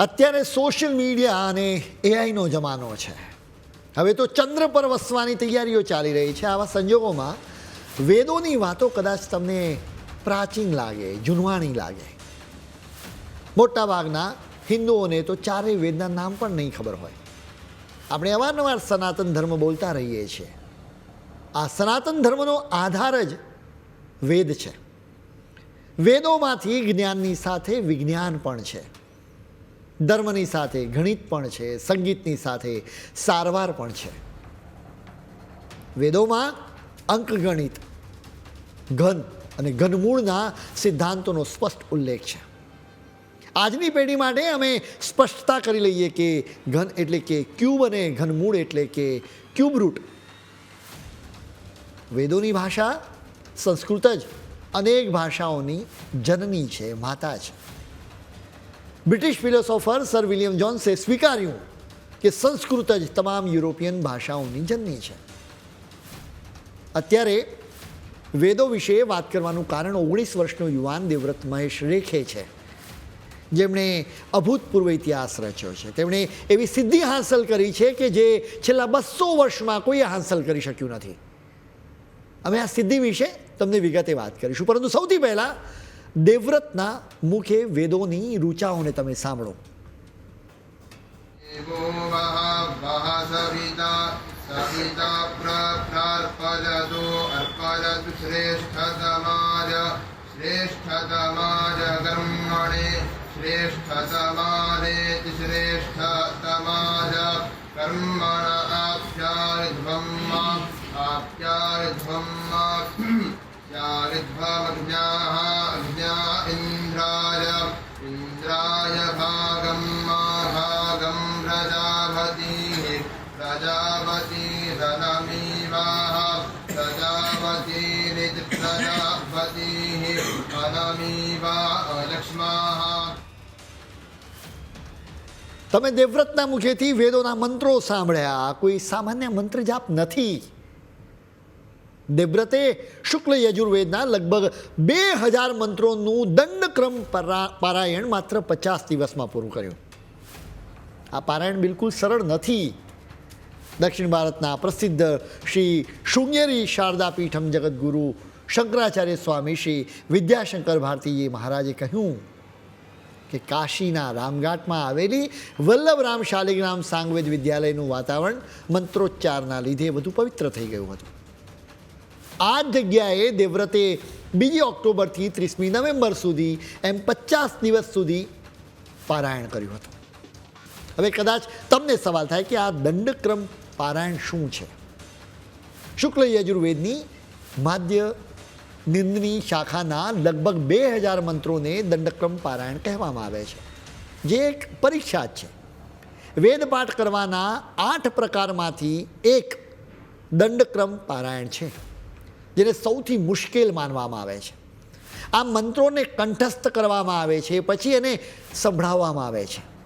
અત્યારે social media અને એઆઈનો જમાનો છે. હવે તો ચંદ્ર પર વસવાની તૈયારીઓ ચાલી રહી છે. આવા સંજોગોમાં વેદોની વાતો કદાચ તમને પ્રાચીન લાગે, જૂનવાણી લાગે. મોટાભાગના હિન્દુઓને તો ચારેય વેદના નામ પણ નહીં ખબર હોય. આપણે અવારનવાર સનાતન ધર્મ બોલતા રહીએ છીએ. આ સનાતન ધર્મનો આધાર જ વેદ છે. વેદોમાંથી જ્ઞાનની સાથે વિજ્ઞાન પણ છે. ધર્મની સાથે, ગણિત પણ છે, સંગીતની સાથે, સારવાર પણ છે. વેદોમાં અંકગણિત, ઘન અને ઘનમૂળના સિદ્ધાંતોનો સ્પષ્ટ ઉલ્લેખ છે. આજની પેઢી માટે અમે સ્પષ્ટતા કરી લઈએ કે ઘન એટલે કે ક્યુબ અને ઘનમૂળ એટલે કે ક્યુબ રૂટ. વેદોની ભાષા સંસ્કૃત જ, અનેક ભાષાઓની જનની છે, માતા છે બ્રિટિશ ફિલોસોફર સર વિલિયમ જોન્સે સ્વીકાર્યું કે સંસ્કૃત જ તમામ યુરોપિયન ભાષાઓની જનની છે. અત્યારે વેદો વિશે વાત કરવાનું કારણ ઓગણીસ વર્ષનો યુવાન દેવવ્રત મહેશ રેખે છે. જેમણે અભૂતપૂર્વ ઇતિહાસ રચ્યો છે. તેમણે એવી સિદ્ધિ હાંસલ કરી છે કે જે છેલ્લા બસો વર્ષમાં કોઈએ હાંસલ કરી શક્યું નથી. અમે આ સિદ્ધિ વિશે તમને વિગતે વાત કરીશું. પરંતુ સૌથી પહેલાં દેવવ્રતના મુખે વેદોની રૂચાઓને તમે સાંભળો. શ્રેષ્ઠતમાજ કર્મણે શ્રેષ્ઠતમાદેતિ શ્રેષ્ઠતમાજ કર્મણ આપ્યારિધ્વમ આપ્યારિધ્વમ આપ્યારિધ્વમજ્ઞાઃ प्रजापतिरनमीवाः प्रजापतिरिति प्रजापतिः अनमीवा लक्ष्माः તમે દેવવ્રતના મુખેથી વેદોના મંત્રો સાંભળ્યા કોઈ સામાન્ય મંત્ર જાપ નથી દેવવ્રતે શુક્લ યજુર્વેદના લગભગ બે હજાર મંત્રોનું દંડક્રમ પરા- પારાયણ માત્ર પચાસ દિવસમાં પૂરું કર્યું આ પારાયણ બિલકુલ સરળ નથી દક્ષિણ ભારતના પ્રસિદ્ધ શ્રી શૃંગેરી શારદા પીઠમ જગતગુરુ શંકરાચાર્ય સ્વામી શ્રી વિદ્યાશંકર ભારતીજી મહારાજે કહ્યું કે કાશીના રામઘાટમાં આવેલી વલ્લભરામ શાલિગ્રામ સાંગવેદ વિદ્યાલયનું વાતાવરણ મંત્રોચ્ચારના લીધે વધુ પવિત્ર થઈ ગયું હતું. આ જગ્યાએ દેવવ્રતે બીજી ઓક્ટોબરથી ત્રીસમી નવેમ્બર સુધી એમ પચાસ દિવસ સુધી પારાયણ કર્યું હતું. હવે કદાચ તમને સવાલ થાય કે આ દંડક્રમ પારાયણ શું છે? શુક્લ યજુર્વેદની માધ્ય નિંદની શાખાના લગભગ બે હજાર મંત્રોને દંડક્રમ પારાયણ કહેવામાં આવે છે. જે એક પરીક્ષા છે. વેદ પાઠ કરવાના આઠ પ્રકારમાંથી એક દંડક્રમ પારાયણ છે, જેને સૌથી મુશ્કેલ માનવામાં આવે છે. આ મંત્રોને કંઠસ્થ કરવામાં આવે છે, પછી એને સંભળાવવામાં આવે છે.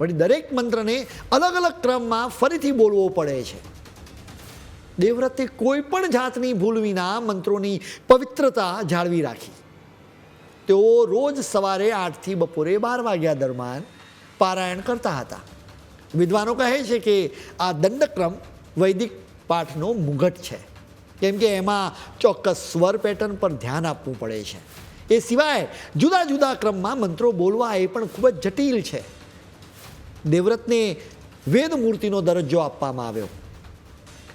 વળી દરેક મંત્રને અલગ અલગ ક્રમમાં ફરીથી બોલવો પડે છે. દેવવ્રતે કોઈ પણ જાતની ભૂલ વિના મંત્રોની પવિત્રતા જાળવી રાખી. તેઓ રોજ સવારે આઠથી બપોરે બાર વાગ્યા દરમિયાન પારાયણ કરતા હતા. વિદ્વાનો કહે છે કે આ દંડક્રમ વૈદિક પાઠનો મુગટ છે. કેમ કે એમાં ચોક્કસ સ્વર પેટર્ન પર ધ્યાન આપવું પડે છે. એ સિવાય જુદા જુદા ક્રમમાં મંત્રો બોલવા એ પણ ખૂબ જ જટિલ છે. દેવવ્રતને વેદ મૂર્તિનો દરજ્જો આપવામાં આવ્યો.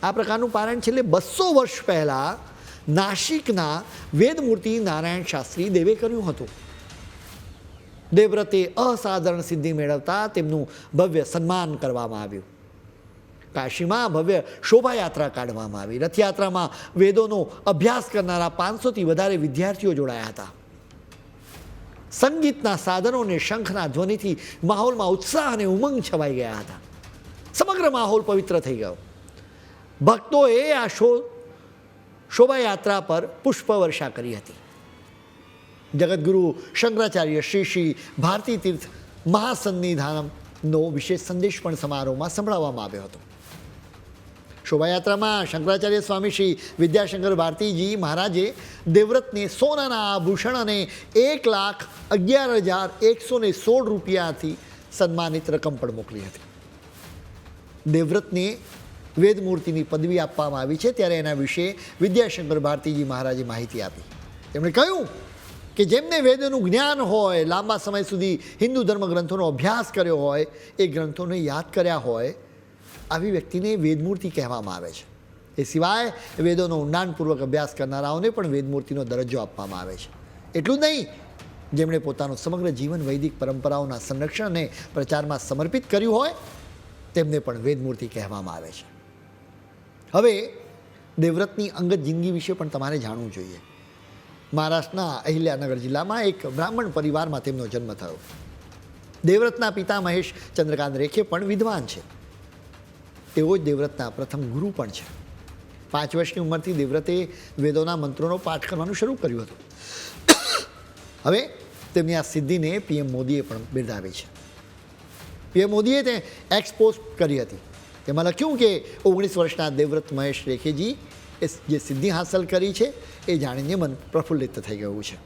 આ પ્રકારનું પારાયણ છેલ્લે બસો વર્ષ પહેલાં નાસિકના વેદમૂર્તિ નારાયણ શાસ્ત્રી દેવે કર્યું હતું. દેવવ્રતે અસાધારણ સિદ્ધિ મેળવતા તેમનું ભવ્ય સન્માન કરવામાં આવ્યું. કાશીમાં ભવ્ય શોભાયાત્રા કાઢવામાં આવી. રથયાત્રામાં વેદોનો અભ્યાસ કરનારા પાંચસોથી વધારે વિદ્યાર્થીઓ જોડાયા હતા. સંગીતના સાધનો અને શંખના ધ્વનિથી માહોલમાં ઉત્સાહ અને ઉમંગ છવાઈ ગયા હતા. સમગ્ર માહોલ પવિત્ર થઈ ગયો. ભક્તોએ આ શો, શોભાયાત્રા પર પુષ્પવર્ષા કરી હતી. જગદગુરુ શંકરાચાર્ય શ્રી શ્રી ભારતી તીર્થ મહાસન્નિધાનમનો વિશેષ સંદેશ પણ સમારોહમાં સંભળાવવામાં આવ્યો હતો. શોભાયાત્રામાં શંકરાચાર્ય સ્વામી વિદ્યાશંકર ભારતીજી મહારાજે દેવવ્રતને સોનાના આભૂષણ અને એક લાખ અગિયાર હજાર એકસો ને સોળ રૂપિયાથી સન્માનિત રકમ પણ મોકલી હતી. દેવવ્રતને વેદમૂર્તિની પદવી આપવામાં આવી છે ત્યારે એના વિશે વિદ્યાશંકર ભારતીજી મહારાજે માહિતી આપી. તેમણે કહ્યું કે જેમને વેદનું જ્ઞાન હોય, લાંબા સમય સુધી હિન્દુ ધર્મ ગ્રંથોનો અભ્યાસ કર્યો હોય, એ ગ્રંથોને યાદ કર્યા હોય આવી વ્યક્તિને વેદમૂર્તિ કહેવામાં આવે છે. એ સિવાય વેદોનો ઊંડાણપૂર્વક અભ્યાસ કરનારાઓને પણ વેદમૂર્તિનો દરજ્જો આપવામાં આવે છે. એટલું નહીં, જેમણે પોતાનું સમગ્ર જીવન વૈદિક પરંપરાઓના સંરક્ષણ અને પ્રચારમાં સમર્પિત કર્યું હોય, તેમને પણ વેદમૂર્તિ કહેવામાં આવે છે. હવે, દેવવ્રતની અંગત જિંદગી વિશે પણ તમારે જાણવું જોઈએ. મહારાષ્ટ્રના અહિલ્યાનગર જિલ્લામાં એક બ્રાહ્મણ પરિવારમાં તેમનો જન્મ થયો. દેવવ્રતના પિતા મહેશ ચંદ્રકાંત રેખે પણ વિદ્વાન છે. તેઓ જ દેવવ્રતના પ્રથમ ગુરુ પણ છે. પાંચ વર્ષની ઉંમરથી દેવવ્રતે વેદોના મંત્રોનો પાઠ કરવાનું શરૂ કર્યું હતું. હવે તેમની આ સિદ્ધિને પીએમ મોદીએ પણ બિરદાવી છે. પીએમ મોદીએ તે એક્સપોઝ કરી હતી. તેમાં લખ્યું કે ઓગણીસ વર્ષના દેવવ્રત મહેશ રેખેજી એ જે સિદ્ધિ હાંસલ કરી છે એ જાણીને મન પ્રફુલ્લિત થઈ ગયું છે.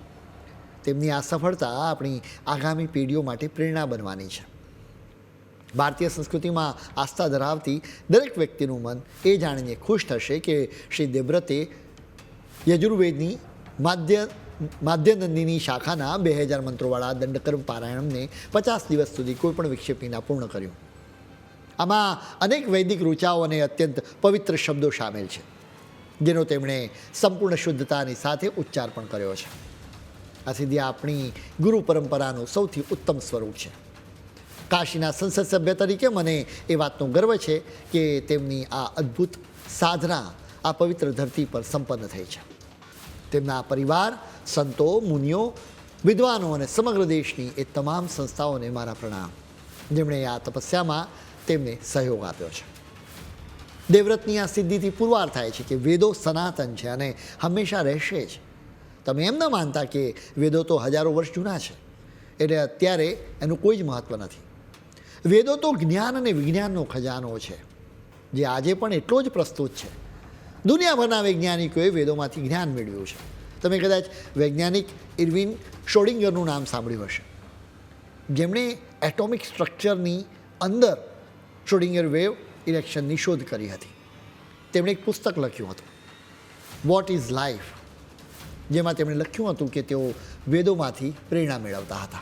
તેમની આ સફળતા આપણી આગામી પેઢીઓ માટે પ્રેરણા બનવાની છે. ભારતીય સંસ્કૃતિમાં આસ્થા ધરાવતી દરેક વ્યક્તિનું મન એ જાણીને ખુશ થશે કે શ્રી દેવ્રતે યજુર્વેદની માધ્ય, માધ્યનંદીની શાખાના બે હજાર મંત્રોવાળા દંડકર્મ પારાયણને પચાસ દિવસ સુધી કોઈપણ વિક્ષેપ વિના પૂર્ણ કર્યું. આમાં અનેક વૈદિક રૂચાઓ અને અત્યંત પવિત્ર શબ્દો સામેલ છે, જેનો તેમણે સંપૂર્ણ શુદ્ધતાની સાથે ઉચ્ચાર પણ કર્યો છે. આ સિદ્ધિ આપણી ગુરુ પરંપરાનું સૌથી ઉત્તમ સ્વરૂપ છે. કાશીના સંસદ સભ્ય તરીકે મને એ વાતનો ગર્વ છે કે તેમની આ અદ્ભુત સાધના આ પવિત્ર ધરતી પર સંપન્ન થઈ છે. તેમના પરિવાર, સંતો, મુનિઓ, વિદ્વાનો અને સમગ્ર દેશની એ તમામ સંસ્થાઓને મારા પ્રણામ. જેમણે આ તપસ્યામાં તેમને સહયોગ આપ્યો છે. દેવવ્રતની આ સિદ્ધિથી પુરવાર થાય છે કે વેદો સનાતન છે અને હંમેશા રહેશે જ. તમે એમ ન માનતા કે વેદો તો હજારો વર્ષ જૂના છે. એટલે અત્યારે એનું કોઈ જ મહત્ત્વ નથી. વેદો તો જ્ઞાન અને વિજ્ઞાનનો ખજાનો છે, જે આજે પણ એટલો જ પ્રસ્તુત છે. દુનિયાભરના વૈજ્ઞાનિકોએ વેદોમાંથી જ્ઞાન મેળવ્યું છે. તમે કદાચ વૈજ્ઞાનિક ઇરવિન શોડિંગરનું નામ સાંભળ્યું હશે. જેમણે એટોમિક સ્ટ્રક્ચરની અંદર શોડિંગર વેવ ઇલેક્શનની શોધ કરી હતી. તેમણે એક પુસ્તક લખ્યું હતું વોટ ઇઝ લાઈફ જેમાં તેમણે લખ્યું હતું કે તેઓ વેદોમાંથી પ્રેરણા મેળવતા હતા.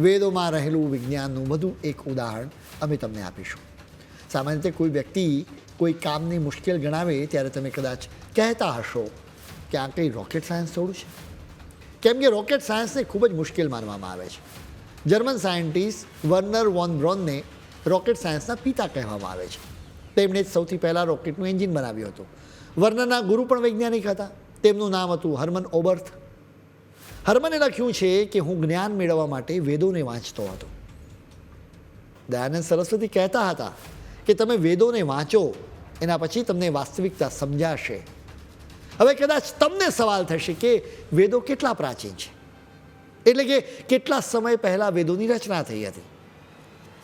વેદોમાં રહેલું વિજ્ઞાનનું વધુ એક ઉદાહરણ અમે તમને આપીશું. સામાન્ય રીતે કોઈ વ્યક્તિ કોઈ કામની મુશ્કેલ ગણાવે ત્યારે તમે કદાચ કહેતા હશો કે આ કંઈ રોકેટ સાયન્સ થોડું છે? કેમ કે રોકેટ સાયન્સને ખૂબ જ મુશ્કેલ માનવામાં આવે છે. જર્મન સાયન્ટિસ્ટ વર્નર વોન બ્રોનને રોકેટ સાયન્સના પિતા કહેવામાં આવે છે. તેમણે જ સૌથી પહેલાં રોકેટનું એન્જિન બનાવ્યું હતું. વર્નરના ગુરુ પણ વૈજ્ઞાનિક હતા. તેમનું નામ હતું હર્મન ઓબર્થ હર્મને લખ્યું છે કે હું જ્ઞાન મેળવવા માટે વેદોને વાંચતો હતો. દયાનંદ સરસ્વતી કહેતા હતા કે તમે વેદોને વાંચો, એના પછી તમને વાસ્તવિકતા સમજાશે. હવે કદાચ તમને સવાલ થશે કે વેદો કેટલા પ્રાચીન છે? એટલે કે કેટલા સમય પહેલાં વેદોની રચના થઈ હતી?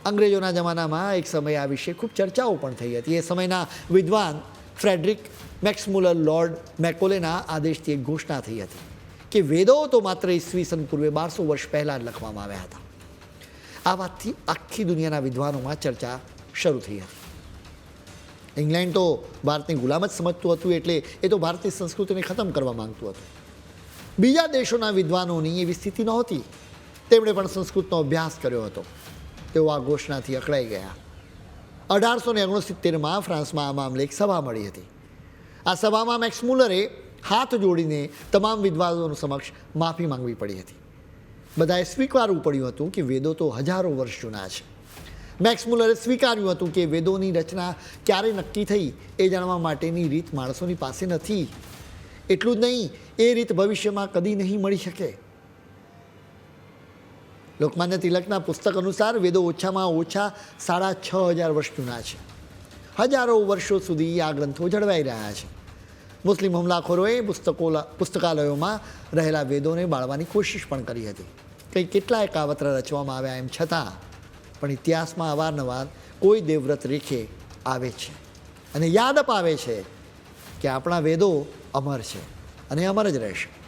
અંગ્રેજોના જમાનામાં એક સમયે આ વિશે ખૂબ ચર્ચાઓ પણ થઈ હતી. એ સમયના વિદ્વાન ફ્રેડરિક મેક્સમુલર લોર્ડ મેકોલેના આદેશથી એક ઘોષણા થઈ હતી. કે વેદો તો માત્ર ઈસવીસન પૂર્વે બારસો વર્ષ પહેલાં જ લખવામાં આવ્યા હતા. આ વાતથી આખી દુનિયાના વિદ્વાનોમાં ચર્ચા શરૂ થઈ હતી. ઇંગ્લેન્ડ તો ભારતની ગુલામ જ સમજતું હતું એટલે એ તો ભારતીય સંસ્કૃતિને ખતમ કરવા માંગતું હતું. બીજા દેશોના વિદ્વાનોની એવી સ્થિતિ નહોતી. તેમણે પણ સંસ્કૃતનો અભ્યાસ કર્યો હતો. તેઓ આ ઘોષણાથી અકળાઈ ગયા. અઢારસો ને ઓગણસિત્તેરમાં ફ્રાન્સમાં આ મામલે એક સભા મળી હતી. આ સભામાં મેક્સમુલરે હાથ જોડીને તમામ વિદ્વાનો સમક્ષ માફી માંગવી પડી હતી. બધાએ સ્વીકારવું પડ્યું હતું કે વેદો તો હજારો વર્ષ જૂના છે. મેક્સમુલરે સ્વીકાર્યું હતું કે વેદોની રચના ક્યારે નક્કી થઈ એ જાણવા માટેની રીત માણસોની પાસે નથી. એટલું જ નહીં, એ રીત ભવિષ્યમાં કદી નહીં મળી શકે. લોકમાન્ય તિલકના પુસ્તક અનુસાર વેદો ઓછામાં ઓછા સાડા છ હજાર વર્ષ જૂના છે. હજારો વર્ષો સુધી આ ગ્રંથો જળવાઈ રહ્યા છે. મુસ્લિમ હુમલાખોરોએ પુસ્તકો પુસ્તકાલયોમાં રહેલા વેદોને બાળવાની કોશિશ પણ કરી હતી. કંઈ કેટલાય કાવત્ર રચવામાં આવ્યા એમ છતાં પણ ઇતિહાસમાં અવારનવાર કોઈ દેવવ્રત રેખે આવે છે. અને યાદ અપાવે છે કે આપણા વેદો અમર છે અને અમર જ રહેશે.